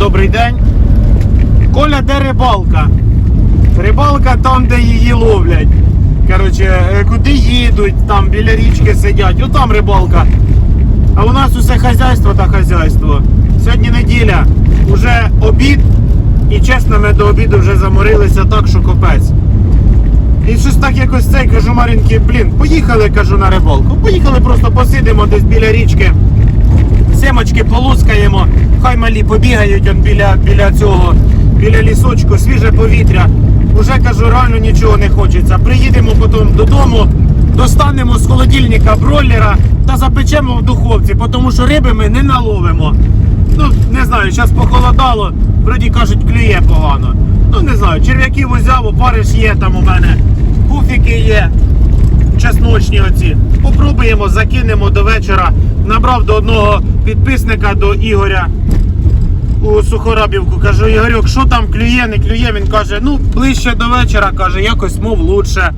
добрий день. Коля, де рибалка? Рибалка там, де її ловлять. Коротше, е, куди їдуть, там біля річки сидять. Отам рибалка. А у нас усе хазяйство та хазяйство. Сьогодні неділя, уже обід. І чесно, ми до обіду вже заморилися так, що капець. І щось так якось цей, кажу Марінки, блін, поїхали, кажу, на рибалку. Поїхали, просто посидимо десь біля річки. Семочки полускаємо, хай малі побігають он біля, біля цього, біля лісочку, свіже повітря. Уже кажу, реально нічого не хочеться. Приїдемо потім додому, достанемо з холодильника бройлера та запечемо в духовці, тому що риби ми не наловимо. Ну, не знаю, зараз похолодало, вроді кажуть, клює погано. Ну не знаю, черв'яків узяв, опариш є там у мене, пуфіки є чесночні оці. Попробуємо, закинемо до вечора. Набрав до одного підписника до Ігоря у Сухорабівку. Кажу, Ігорьок, що там клює, не клює. Він каже, ну ближче до вечора, каже, якось мов лучше.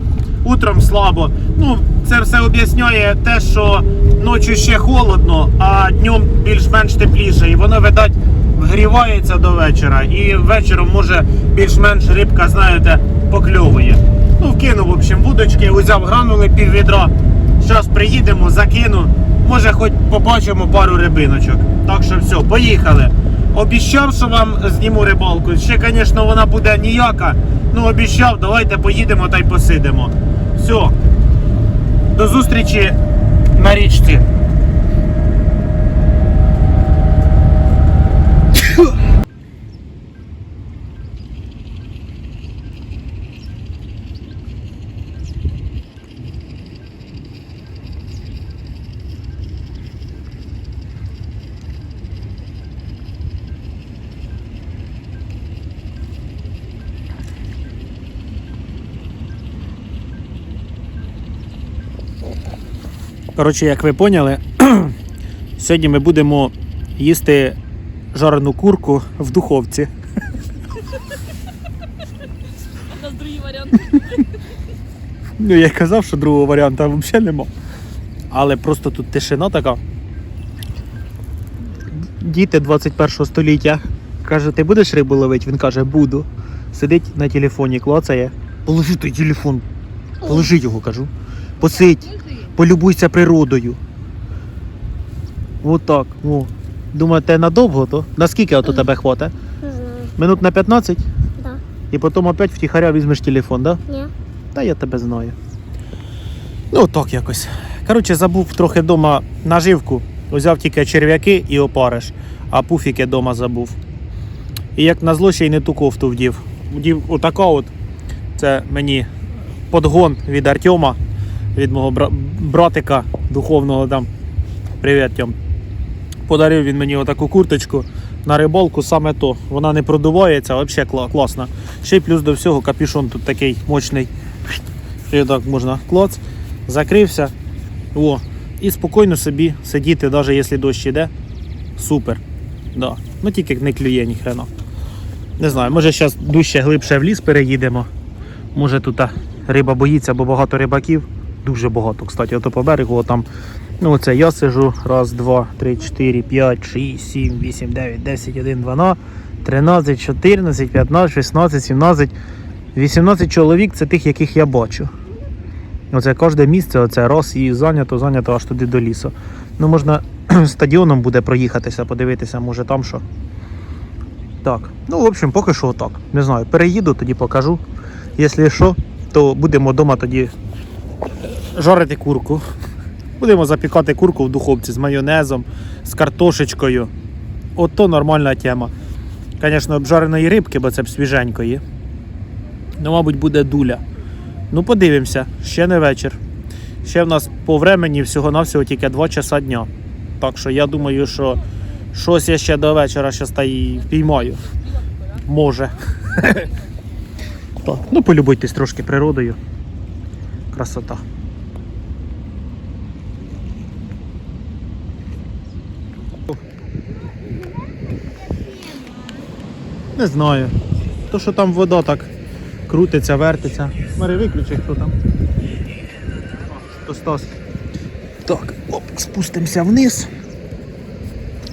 Утром слабо. Ну, це все об'ясняє те, що ночі ще холодно, а днем більш-менш тепліше. І воно, видать, вгрівається до вечора. І вечором може більш-менш рибка, знаєте, покльовує. Ну, вкинув, в общем, вудочки, узяв гранули пів відра. Зараз приїдемо, закину. Може, хоч побачимо пару рибиночок. Так що все, поїхали. Обіщав, що вам зніму рибалку. Ще, звісно, вона буде ніяка. Ну, обіщав, давайте поїдемо та й посидимо. Все. До зустрічі на річці. Коротше, як ви поняли, сьогодні ми будемо їсти жарену курку в духовці. У нас другий варіант. Ну, я й казав, що другого варіанту взагалі нема. Але просто тут тишина така. Діти 21 століття. Каже, ти будеш рибу ловити? Він каже, буду. Сидить на телефоні, клацає. Положи той телефон. Положи його, кажу. Посидь, полюбуйся природою. Отак. О. Думаєте, надовго то? Наскільки ото тебе хватить? Не знаю. Минут на 15? Да. І потім опять втіхаря візьмеш телефон, так? Да? Ні. Та я тебе знаю. Ну, так якось. Коротше, забув трохи вдома наживку. Взяв тільки черв'яки і опариш, а пуфіки вдома забув. І як назло ще й не ту кофту вдів. Вдів отака от. Це мені подгон від Артема, від мого бра- братика духовного там. Привіт, Тьом. Подарив він мені отаку курточку на рибалку, саме то. Вона не продувається, взагалі кла- класна. Ще й плюс до всього капюшон тут такий мощний. І так можна клац, закрився. О, і спокійно собі сидіти, навіть якщо дощ іде. Супер. Да. Ну тільки не клює ні хрена. Не знаю, може зараз дужче глибше в ліс переїдемо. Може тут риба боїться, бо багато рибаків. Дуже багато, кстати, ото по берегу там. Ну, оце я сижу. Раз, два, три, чотири, п'ять, шість, сім, вісім, дев'ять, десять, один, дванадцять, тринадцять, чотирнадцять, п'ятнадцять, шістнадцять, сімнадцять. 18 чоловік це тих, яких я бачу. Оце кожне місце, оце раз і зайнято, зайнято аж туди до лісу. Ну, можна стадіоном буде проїхатися, подивитися, може там що. Так. Ну, в общем, поки що отак. Не знаю, переїду, тоді покажу. Якщо що, то будемо вдома тоді жарити курку. Будемо запікати курку в духовці з майонезом, з картошечкою. Ото нормальна тема. Звісно, обжареної рибки, бо це б свіженької. Ну, мабуть, буде дуля. Ну, подивимося, ще не вечір. Ще в нас по времені всього-навсього тільки 2 часа дня. Так що я думаю, що щось я ще до вечора щас й впіймаю. Може. Ну полюбуйтесь трошки природою. Красота. Не знаю. То, що там вода так крутиться, вертиться. Мари, виключи, хто там. То Стас. Так, оп, спустимося вниз.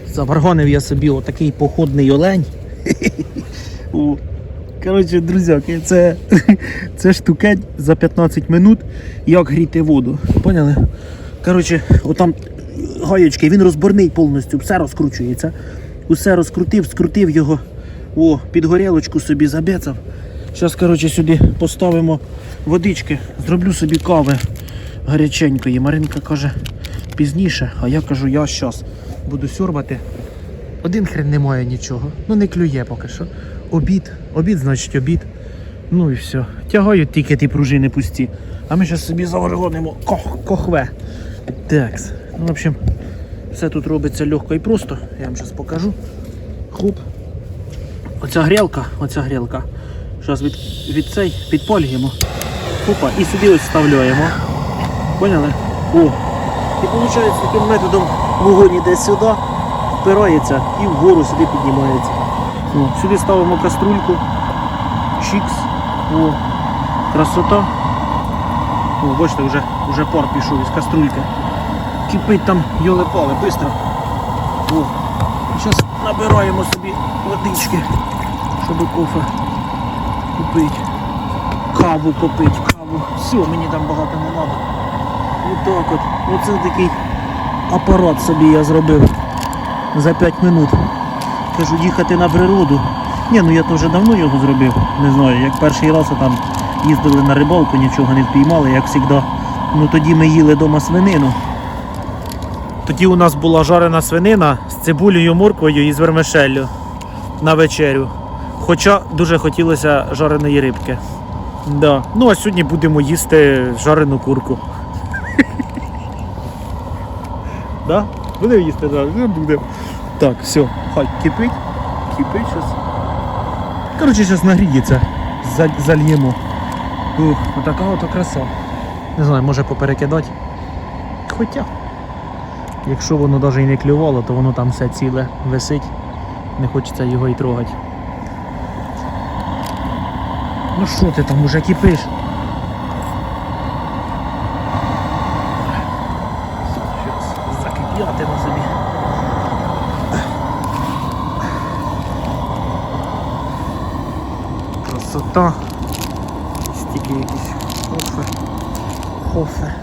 Заваргонив я собі отакий походний олень. Коротше, друзяки, це, це штукень за 15 минут, як гріти воду. Поняли? Коротше, отам гаєчки, він розборний повністю, все розкручується. Усе розкрутив, скрутив його. О, під горілочку собі забецав. Зараз, коротше, сюди поставимо водички, зроблю собі кави гаряченької. Маринка каже пізніше, а я кажу, я зараз буду сьорбати. Один хрен немає нічого. Ну не клює поки що. Обід. Обід, значить обід. Ну і все. Тягають тільки ті пружини пусті. А ми зараз собі загоргонимо кох, кохве. Такс. Ну, в общем, все тут робиться легко і просто. Я вам зараз покажу. Хуп. Оця грілка, оця грілка. Зараз від, від цей підпалюємо. Хопа, і сюди ось вставляємо. Поняли? О. І виходить таким методом вогонь іде сюди, впирається і вгору сюди піднімається. О, сюди ставимо каструльку. Чікс. О, красота. О, бачите, вже, вже пар пішов із каструльки. Кипить там йоли-пали, швидко. Зараз набираємо собі водички, щоб кофе купити. Каву попити, каву. Все, мені там багато не треба. Отак от. Оце такий апарат собі я зробив за 5 минут. Кажу, їхати на природу. Ні, ну я то вже давно його зробив. Не знаю, як перший раз там їздили на рибалку, нічого не впіймали, як завжди. Ну тоді ми їли вдома свинину. Тоді у нас була жарена свинина з цибулею, морквою і з вермишеллю на вечерю. Хоча дуже хотілося жареної рибки. Да. Ну а сьогодні будемо їсти жарену курку. Будемо їсти зараз? Будемо. Так, все, хай кипить. Кипить зараз. Коротше, зараз нагріється. Зальємо. Ух, отака ото краса. Не знаю, може поперекидати. Хоча. Якщо воно навіть і не клювало, то воно там все ціле висить. Не хочеться його і трогати. Ну що ти там уже кипиш? Щас закип'яти на собі. Красота. Стільки якісь хофе. Хофе.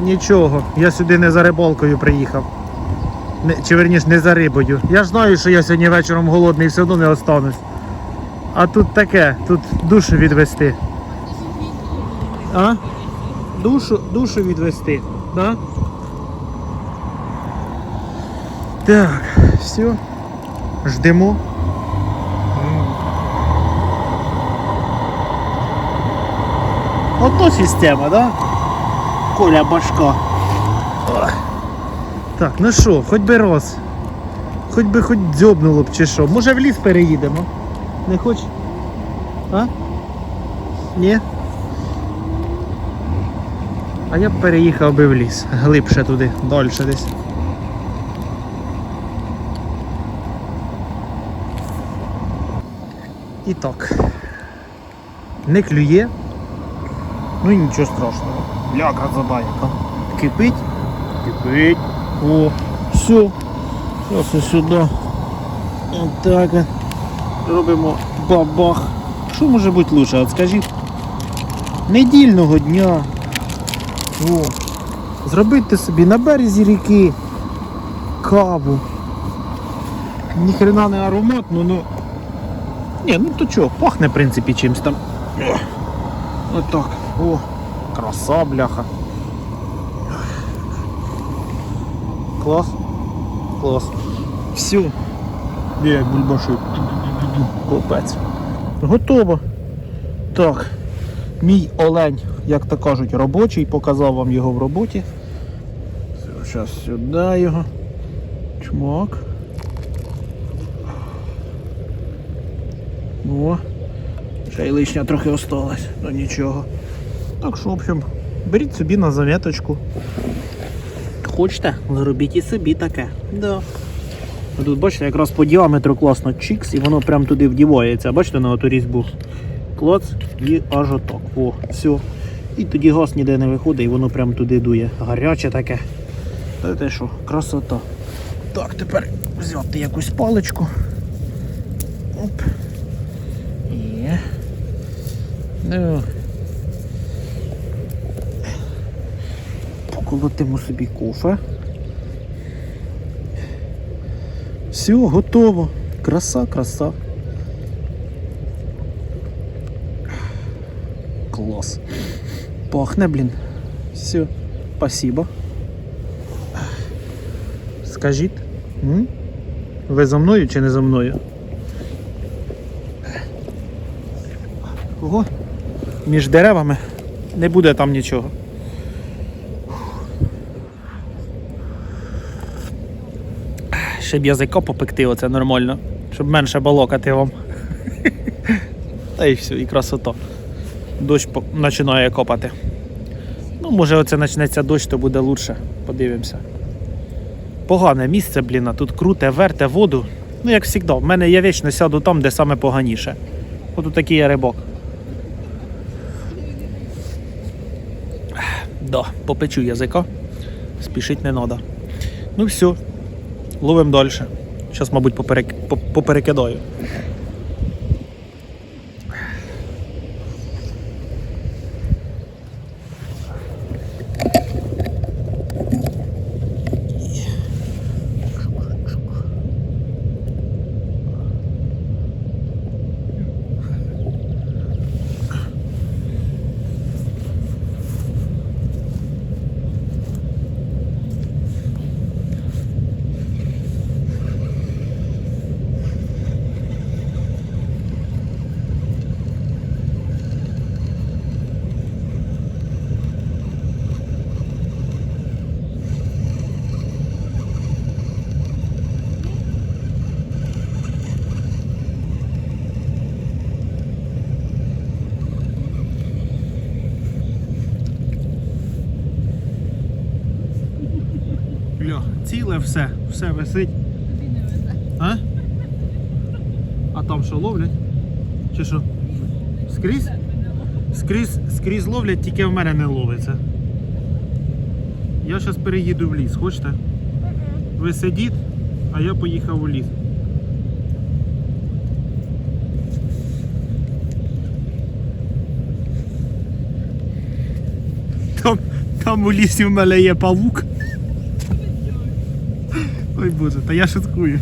Нічого, я сюди не за рибалкою приїхав. Не, чи верніш не за рибою. Я ж знаю, що я сьогодні вечором голодний і все одно не останусь. А тут таке, тут душу відвести. А? Душу, душу відвести, да? Так, все. Ждемо. Одна система, да? Коля башка. Так, ну що, хоч би роз. Хоч би хоч дзьобнуло б чи що. Може в ліс переїдемо? Не хоч? А? Ні? А я б переїхав би в ліс. Глибше туди, далі десь. І так. Не клює. Ну і нічого страшного. Ляка забайка. Кипить. Кипить. О, все. Зараз сюди. Отак. от. Робимо бабах. Що може бути лучше? От скажіть. Недільного дня. О. Зробити собі на березі ріки каву. Ніхрена не ароматно, ну. Ні, ну то чого, пахне в принципі чимось там. Отак. О, краса, бляха. Клас. Клас. Все. Як бульбашик. Копець. Готово. Так. Мій олень, як то кажуть, робочий, показав вам його в роботі. Зараз сюди його. Чмок. О. Ще й лишня трохи осталась, ну нічого. Так що, в общем, беріть собі на заметочку. хочете, зробіть і собі таке. Да. Тут, бачите, якраз по діаметру класно чікс, і воно прям туди вдівається. Бачите, на оту різьбу. Клоц і аж отак. О, все. І тоді газ ніде не виходить, і воно прям туди дує. Гаряче таке. Та те що, красота. Так, тепер взяти якусь паличку. Оп. Є. Ну. Поколотимо собі кофе. Все, готово. Краса, краса. Клас. Пахне, блін. Все. Спасибо. Скажіть, м? ви за мною чи не за мною? Ого, між деревами не буде там нічого. Ще б язика попекти, оце нормально, щоб менше балокати вам. Та і все, і красота. Дощ починає копати. Ну, може, оце почнеться дощ, то буде лучше. Подивимося. Погане місце, блін, тут круте, верте воду. Ну, як завжди, в мене я вічно сяду там, де саме поганіше. От такий я рибок. Да, попечу язика. Спішить не треба. Ну все, ловимо далі. Зараз, мабуть, поперек... по- поперекидаю. Ля, ціле все, все висить. А? А там що ловлять? Чи що? Скрізь? Скрізь, скрізь ловлять, тільки в мене не ловиться. Я зараз переїду в ліс, хочете? Ви сидіть, а я поїхав у ліс. Там, там у лісі в мене є павук. Боже, та я шуткую.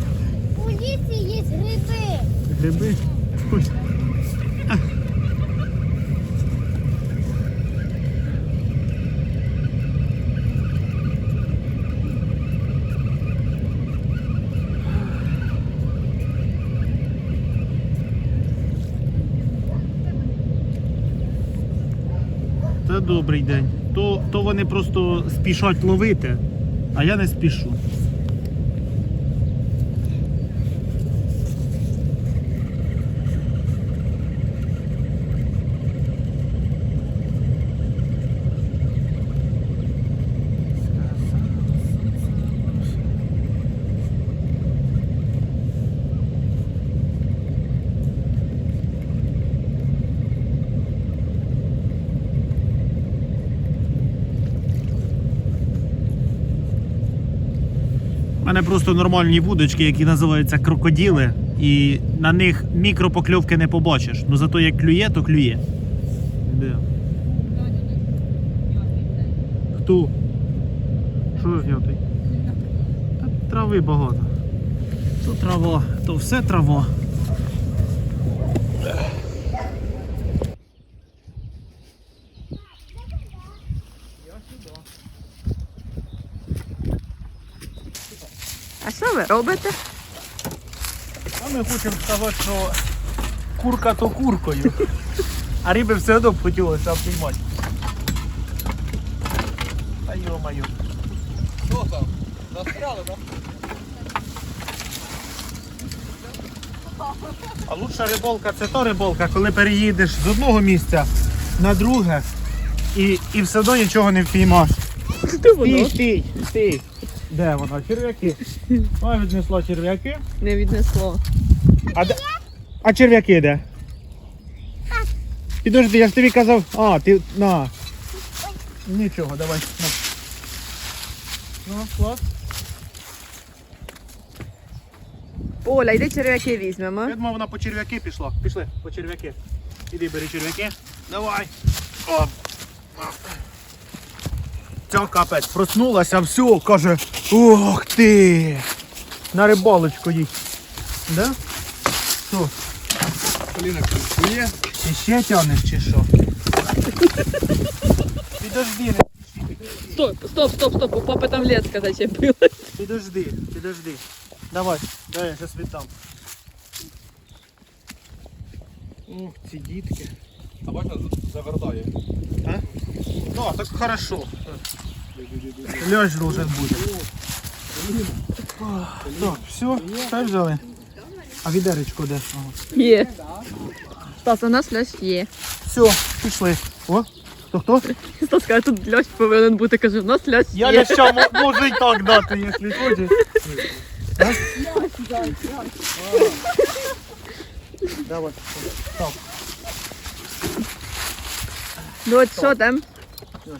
У лісі є гриби. Гриби. Ой. Це добрий день. То, то вони просто спішать ловити, а я не спішу. Просто нормальні вудочки, які називаються крокоділи, і на них мікропокльовки не побачиш. Ну зато як клює, то клює. Хто? Що знятий? Та трави багато. То трава, то все трава. А що ви робите? А ми хочемо сказати, що курка то куркою. А риби все одно б хотілося обіймати. Та йо-моє. Що там? Настряли, так? А лучша рибалка це та рибалка, коли переїдеш з одного місця на друге і, і все одно нічого не впіймаш. Стій, стій, стій. Де вона? Черв'яки. Вона віднесла черв'яки. Не віднесло. А, де... а черв'яки де? Підожди, я ж тобі казав. А, ти. На. Нічого, давай. На. Ну, клас. Оля, йди черв'яки візьмемо. Я думав, вона по черв'яки пішла. Пішли, по черв'яки. Іди, бери черв'яки. Давай. Оп. Ця капець проснулася, все, каже. Ух ти! На рибалочку їй. Да? Що? Поліна є. Ти ще тягнеш чи що? Підожди, Стоп, стоп, стоп, стоп, у папи там леска зачепилась. підожди, підожди. Давай, дай я зараз віддам. Ух, ці дітки. А бачиш, завертає. Ну, так хорошо. Лёж должен бути. Так, все, все взяли. А відеречко де? Ага. Є. Стас, у нас лящ є. Все, пішли. О, хто хто? Стас каже, тут лящ повинен бути, каже, у нас лящ Я є. ляща мо- можу і так дати, якщо хочеш. А? Давай. Так, Ну от що там?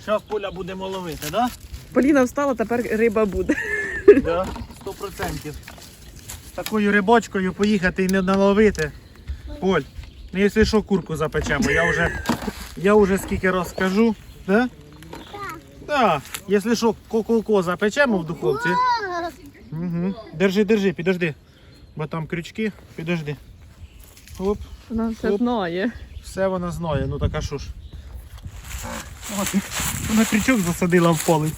зараз поля будемо ловити, да? Поліна встала, тепер риба буде. Да. Сто процентів. З такою рибочкою поїхати і не наловити. Поль, ну якщо що, курку запечемо. Я вже, я вже скільки раз скажу. Да? Так. Якщо що, коколко запечемо в духовці. Угу. Держи, держи, підожди. Бо там крючки, підожди. Оп, Вона все Оп. знає. все вона знає, ну так а що ж. Вона крючок засадила в палець.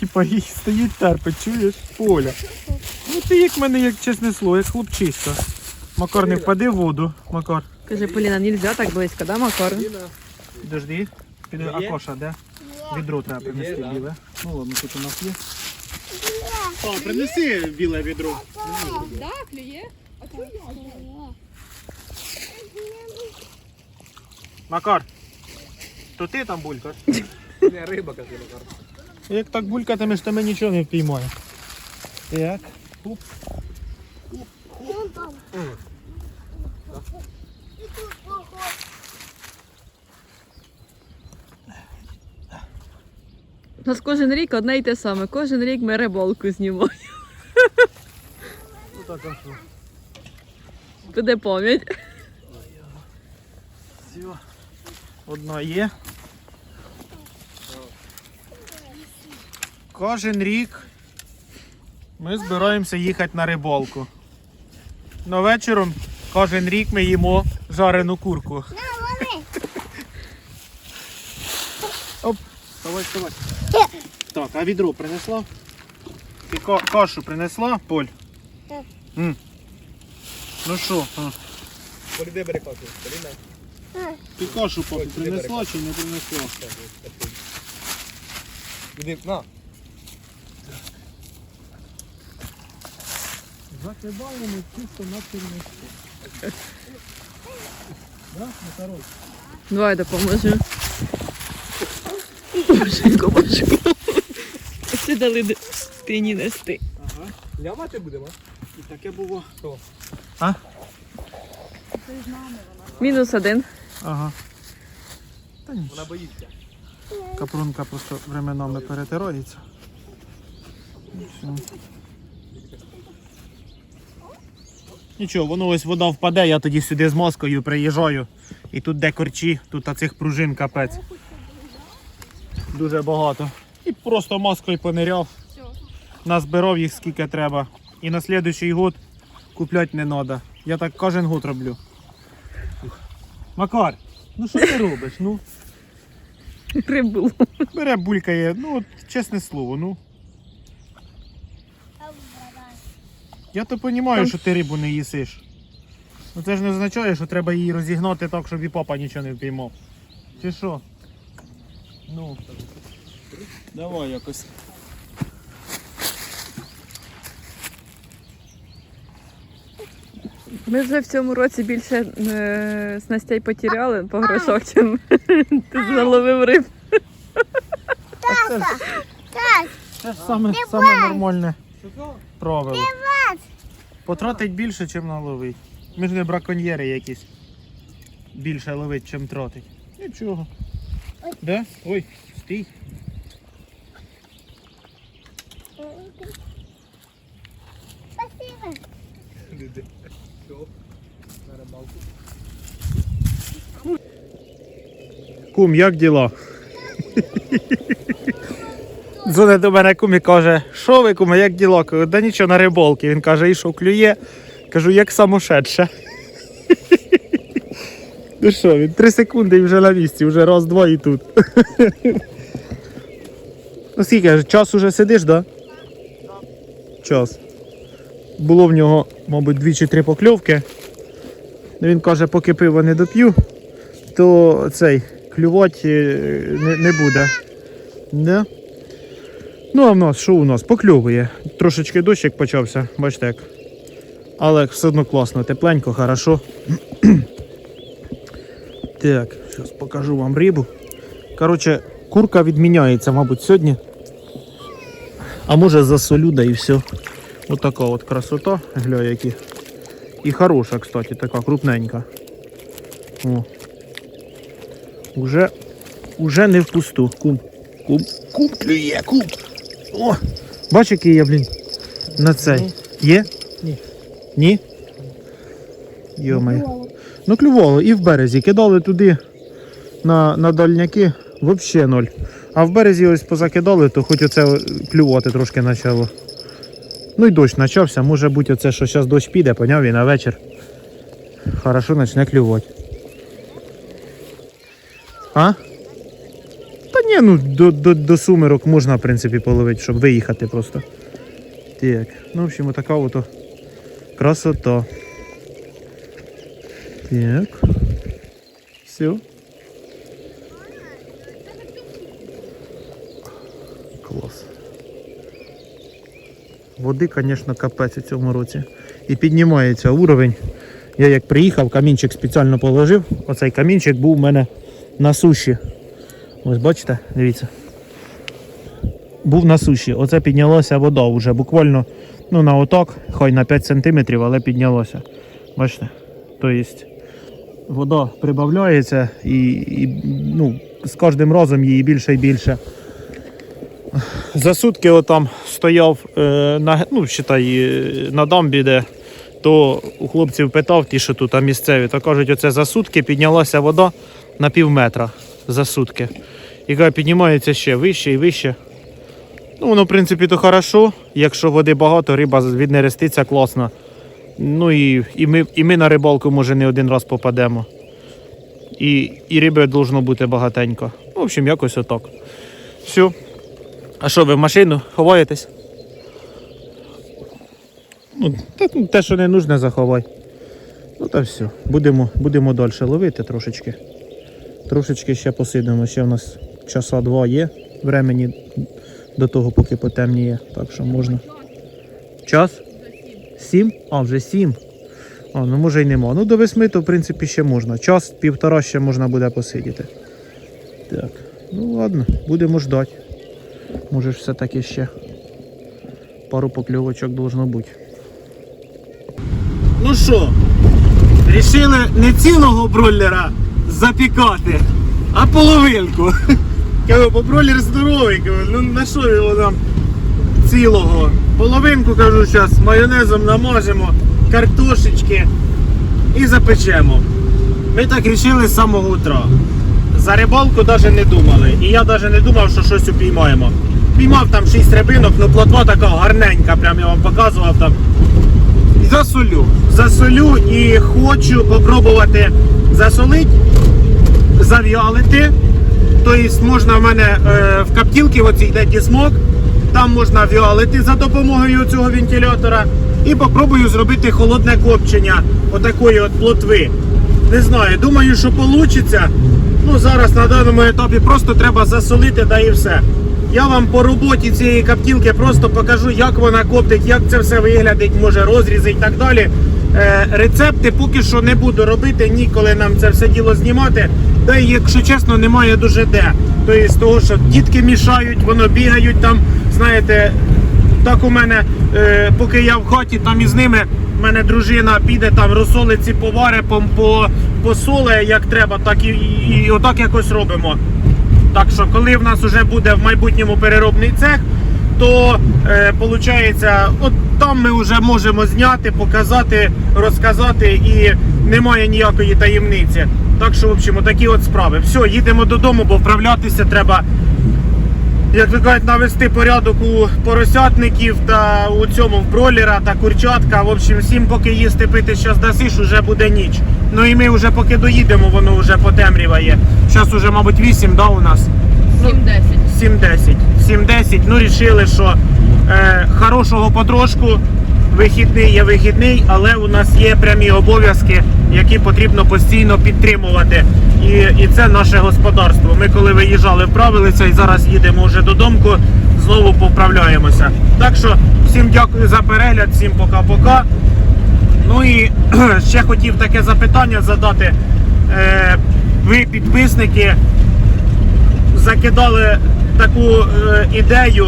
Типа їй стоїть терпить, чуєш? Поля. Ну ти як мене, як чесне слово, як хлопчиська. Макар, не впади в воду, Макар. Каже, Поліна, нельзя так близько, да, Макар? Підожди. Підожди. А коша, де? Відро треба принести біле. Ну ладно, тут у нас є. О, принеси біле відро. Макар, то ти там булькаш? Не, риба, каже Макар. Як так булькатимеш, то ми нічого не впіймаємо. Так. Оп. У нас кожен рік одне й те саме. Кожен рік ми рибалку знімаємо. Ну так, а що? Буде пам'ять. Все. Одна є. Кожен рік ми збираємося їхати на рибалку. Но вечором кожен рік ми їмо жарену курку. Оп, вставай, вставай. Так, а відро принесла? Ти ка- кашу принесла, Поль? Так. М. Ну що, Полі, де бери кашу? Поліна. Ти кашу папі, принесла чи не принесла? Іди, на. Закидаємо чисто на черничку. Да, Макарон? Давай допоможу. Боженько, боженько. Всі дали спині нести. Ага. Лямати будемо? І таке було. А? Мінус один. Ага. Та ні. Вона боїться. Капрунка просто временами перетирається. Нічого, воно ось вода впаде, я тоді сюди з мозкою приїжджаю. І тут де корчі, тут оцих пружин капець. Дуже багато. І просто маскою пониряв. Назбирав їх скільки треба. І на слідуючий год купляти не треба. Я так кожен год роблю. Макар, ну що ти робиш? Ну? Рибу. Бере булькає, ну от чесне слово, ну. Я то розумію, що ти рибу не їсиш. Ну це ж не означає, що треба її розігнати так, щоб і папа нічого не впіймав. Чи що? Ну. Давай якось. Ми вже в цьому році більше е, снастей потеряли по грошах, чим ти заловив риб. Так, Так, Це ж саме, саме нормальне правило. вас. Потратить більше, ніж наловить. Ми ж не браконьєри якісь. Більше ловить, чим тратить. Нічого. Да? Ой, стій. Спасибо. Іди. Все. На рибалку. Кум, як діла? Дзвонить до мене кум і каже, що ви, куме, як діла? Кажу, да нічого на рибалки. Він каже, і що клює? Кажу, як самошедше. Ну що, він три секунди і вже на місці, вже раз, два і тут. Ну скільки, час уже сидиш, так? Да? Час. Було в нього, мабуть, дві чи три покльовки. Він каже, поки пиво не доп'ю, то цей клювати е, не, не буде. Не? Ну, а в нас що у нас? Покльовує. Трошечки дощик почався, бачите як. Але все одно класно, тепленько, хорошо. так, зараз покажу вам рибу. Коротше, курка відміняється, мабуть, сьогодні. А може засолю, да і все. Отака от красота, гля які. І хороша, кстати, така крупненька. О. Уже, уже не впусту. Кум. Кум. Кум клює, кум. О! Бач, який я, блін. На цей. Є? Ні. Ні? Йомаю. Ну клювало. І в березі. Кидали туди на, на дальняки. Взагалі ноль. А в березі ось позакидали, то хоч оце клювати трошки почало. Ну і дощ почався. Може бути оце, що зараз дощ піде, поняв і на вечір. Хорошо почне клювати. А? Та ні, ну до, до, до сумерок можна, в принципі, половити, щоб виїхати просто. Так, ну, в общем, така от о красота. Так. Все. Клас. Води, звісно, капець у цьому році. І піднімається уровень. Я як приїхав, камінчик спеціально положив. Оцей камінчик був у мене на суші. Ось бачите, дивіться. Був на суші. Оце піднялася вода вже буквально ну, на отак, хай на 5 см, але піднялося. Бачите? Тобто вода прибавляється і, і ну, з кожним разом її більше і більше. За сутки отам стояв е, на, ну, считай, е, на дамбі, де то у хлопців питав, ті, що тут а місцеві, то кажуть, оце за сутки піднялася вода на пів метра за сутки. Каже, піднімається ще вище і вище. Ну, воно, в принципі, то хорошо. Якщо води багато, риба віднереститься класно. Ну і, і, ми, і ми на рибалку, може, не один раз попадемо. І, і риби должно бути багатенько. В общем, якось отак. Все. А що, ви в машину ховаєтесь? Ну, та, ну, те, що не нужне, заховай. Ну та все. Будемо, будемо далі ловити трошечки. Трошечки ще посидимо. Ще в нас часа два є времені до того, поки потемніє. Так що можна. Час? Сім? А, вже сім. А, ну може й нема. Ну до восьми, то в принципі ще можна. Час півтора ще можна буде посидіти. Так, ну ладно, будемо ждати. Може все-таки ще пару покльовочок должно бути. Ну що, рішили не цілого бройлера запікати, а половинку. Кажу, бо бройлер здоровий, кажу, ну на що його там цілого? Половинку кажу, зараз майонезом намажемо, картошечки і запечемо. Ми так рішили з самого утра. За рибалку навіть не думали. І я навіть не думав, що щось упіймаємо. Піймав там 6 рибинок, ну плотва така гарненька, прям я вам показував там. Засолю. Засолю і хочу попробувати засолити, зав'ялити. Тобто можна в мене е, в каптілці оцій йде дісмок, там можна в'ялити за допомогою цього вентилятора. І попробую зробити холодне копчення отакої от плотви. Не знаю, думаю, що вийде. Ну, зараз на даному етапі просто треба засолити, да і все. Я вам по роботі цієї каптілки просто покажу, як вона коптить, як це все виглядить, може розрізи і так далі. Е, рецепти поки що не буду робити, ніколи нам це все діло знімати. Да і якщо чесно, немає дуже де. Тобто з того, що дітки мішають, воно бігають там, знаєте, так у мене, е, поки я в хаті, там із ними, в мене дружина піде там розсолиці повари, по, по, посоле як треба, так і, і, і отак якось робимо. Так що, коли в нас вже буде в майбутньому переробний цех, то е, от там ми вже можемо зняти, показати, розказати і немає ніякої таємниці. Так що, в общем, такі от справи. Все, їдемо додому, бо вправлятися треба як ви кажуть, навести порядок у поросятників та у цьому в бролера та курчатка. В общем, всім поки їсти пити щас дасиш, уже буде ніч. Ну і ми вже поки доїдемо, воно вже потемріває. Зараз уже, мабуть, 8, да, у нас? 7-10. 7-10. 7-10. Ну, рішили, що е, хорошого потрошку. Вихідний є вихідний, але у нас є прямі обов'язки, які потрібно постійно підтримувати. І, і це наше господарство. Ми коли виїжджали, вправилися і зараз їдемо вже додому, знову поправляємося. Так що всім дякую за перегляд, всім пока-пока. Ну і ще хотів таке запитання задати. Е, ви підписники закидали таку е, ідею,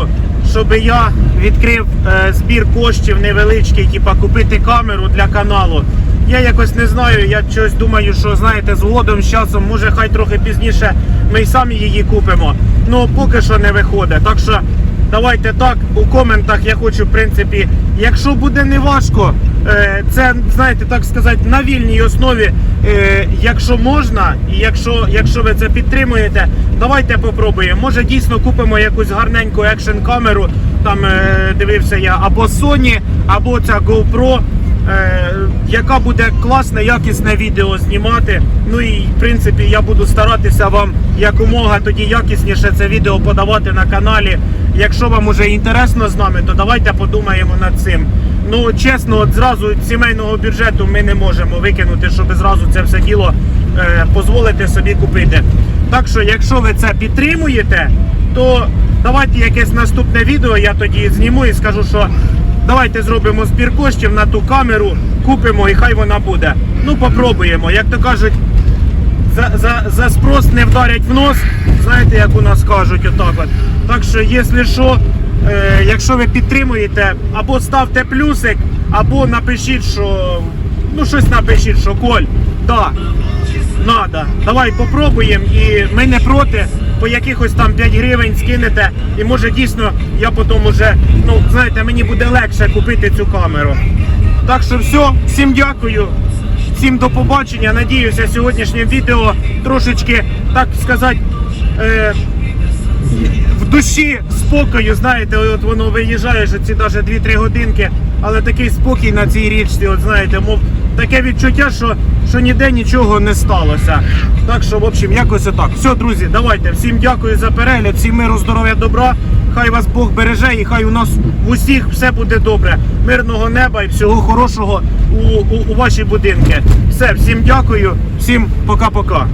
щоб я відкрив е, збір коштів невеличкий, типа купити камеру для каналу. Я якось не знаю, я щось думаю, що знаєте, згодом з часом, може хай трохи пізніше ми й самі її купимо. Ну поки що не виходить. Так що давайте так, у коментах я хочу, в принципі, якщо буде не важко, це знаєте, так сказати, на вільній основі, е, якщо можна, і якщо, якщо ви це підтримуєте, давайте попробуємо. Може дійсно купимо якусь гарненьку екшн камеру. Там е, дивився я або Sony, або ця GoPro. е, Яка буде класне, якісне відео знімати. Ну і в принципі я буду старатися вам якомога тоді якісніше це відео подавати на каналі. Якщо вам уже інтересно з нами, то давайте подумаємо над цим. Ну чесно, от зразу сімейного бюджету ми не можемо викинути, щоб зразу це все діло е, дозволити собі купити. Так що, якщо ви це підтримуєте, то давайте якесь наступне відео я тоді зніму і скажу, що давайте зробимо збір коштів на ту камеру, купимо і хай вона буде. Ну попробуємо. Як то кажуть, за, за, за спрос не вдарять в нос, знаєте, як у нас кажуть, отак от. Так що, якщо що, е, якщо ви підтримуєте, або ставте плюсик, або напишіть, що ну щось напишіть, що Коль, да, надо. Давай попробуємо і ми не проти. По якихось там 5 гривень скинете, і може дійсно я потім уже, ну знаєте, мені буде легше купити цю камеру. Так що все, всім дякую. Всім до побачення. Надіюся, сьогоднішнє відео трошечки, так сказати, е, в душі спокою, знаєте, от воно виїжджає що ці навіть 2-3 годинки, але такий спокій на цій річці, от знаєте, мов таке відчуття, що, що ніде нічого не сталося. Так що, в общем, якось отак. Все, друзі, давайте. Всім дякую за перегляд, всім миру, здоров'я, добра. Хай вас Бог береже і хай у нас в усіх все буде добре. Мирного неба і всього хорошого у, у, у ваші будинки. Все, всім дякую, всім пока-пока.